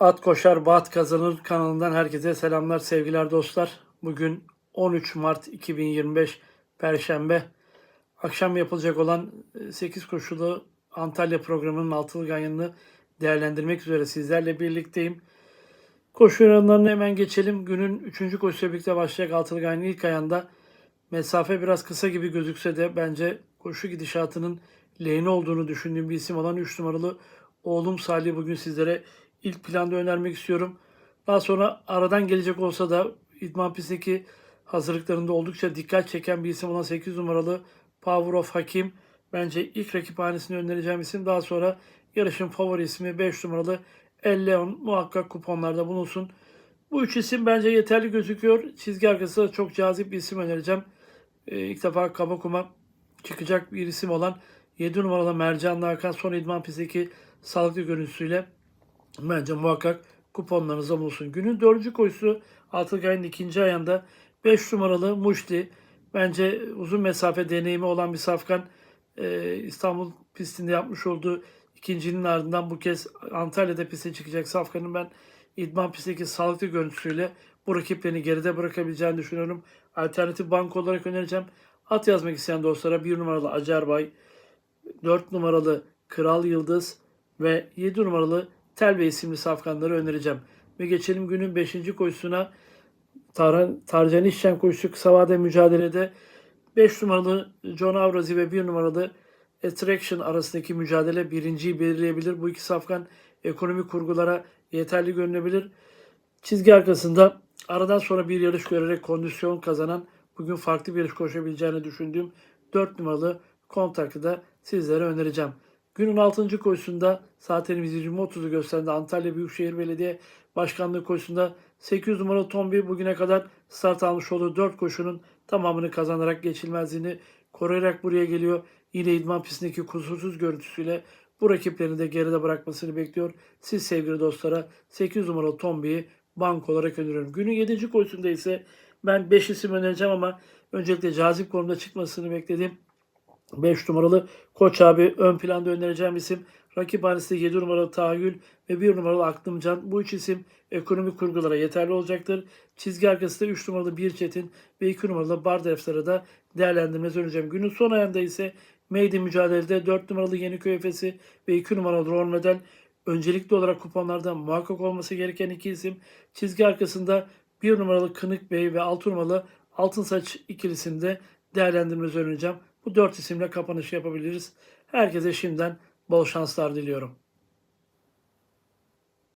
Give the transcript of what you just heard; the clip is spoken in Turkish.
At Koşar Bat Kazanır kanalından herkese selamlar sevgiler dostlar. Bugün 13 Mart 2025 Perşembe. Akşam yapılacak olan 8 koşulu Antalya programının altılı ganyanını değerlendirmek üzere sizlerle birlikteyim. Koşu oranlarına hemen geçelim. Günün 3. koşuyla birlikte başlayacak altılı ganyanın ilk ayında mesafe biraz kısa gibi gözükse de bence koşu gidişatının lehine olduğunu düşündüğüm bir isim olan 3 numaralı oğlum Salih bugün sizlere ilk planda önermek istiyorum. Daha sonra aradan gelecek olsa da İdman pistindeki hazırlıklarında oldukça dikkat çeken bir isim olan 8 numaralı Power of Hakim. Bence ilk rakip hanesini önereceğim isim. Daha sonra yarışın favori ismi 5 numaralı El Leon muhakkak kuponlarda bulunsun. Bu üç isim bence yeterli gözüküyor. Çizgi arkası da çok cazip bir isim önereceğim. Ee, ilk defa Kabakuma çıkacak bir isim olan 7 numaralı Mercan Hakan son idman pistteki sağlıklı görüntüsüyle bence muhakkak kuponlarınızda bulunsun. Günün dördüncü koşusu Altılgay'ın ikinci ayında 5 numaralı Muşli. Bence uzun mesafe deneyimi olan bir safkan Ee, İstanbul pistinde yapmış olduğu ikincinin ardından bu kez Antalya'da piste çıkacak safkanın ben idman pistteki sağlıklı görüntüsüyle bu rakiplerini geride bırakabileceğini düşünüyorum. Alternatif bank olarak önereceğim. At yazmak isteyen dostlara 1 numaralı Acerbay, 4 numaralı Kral Yıldız ve 7 numaralı Telbe isimli safkanları önereceğim. Ve geçelim günün 5. koşusuna. Tar Tarcan İşçen koşusu kısa vade mücadelede 5 numaralı John Avrazi ve 1 numaralı Attraction arasındaki mücadele birinciyi belirleyebilir. Bu iki safkan ekonomik kurgulara yeterli görünebilir. Çizgi arkasında aradan sonra bir yarış görerek kondisyon kazanan bugün farklı bir yarış koşabileceğini düşündüğüm 4 numaralı kontakı da sizlere önereceğim. Günün 6. koşusunda saatlerimiz 20.30'u gösteren Antalya Büyükşehir Belediye Başkanlığı koşusunda 800 numaralı Tombi bugüne kadar start almış olduğu 4 koşunun tamamını kazanarak geçilmezliğini koruyarak buraya geliyor. Yine idman pistindeki kusursuz görüntüsüyle bu rakiplerini de geride bırakmasını bekliyor. Siz sevgili dostlara 8 numaralı Tombi'yi bank olarak öneriyorum. Günün 7. koşusunda ise ben 5 isim önereceğim ama öncelikle cazip konumda çıkmasını bekledim. 5 numaralı Koç abi ön planda önereceğim isim. Rakip hanesinde 7 numaralı Tahayyül ve 1 numaralı Aklımcan. Bu üç isim ekonomik kurgulara yeterli olacaktır. Çizgi arkasında 3 numaralı Bir Çetin ve 2 numaralı Bardefsar'ı da değerlendirmesi önereceğim. Günün son ayında ise Meydi mücadelede 4 numaralı Yeniköy Efesi ve 2 numaralı Rol Model öncelikli olarak kuponlarda muhakkak olması gereken iki isim. Çizgi arkasında 1 numaralı Kınık Bey ve 6 numaralı Altın Saç ikilisini de değerlendirmesi önereceğim. Bu dört isimle kapanışı yapabiliriz. Herkese şimdiden bol şanslar diliyorum.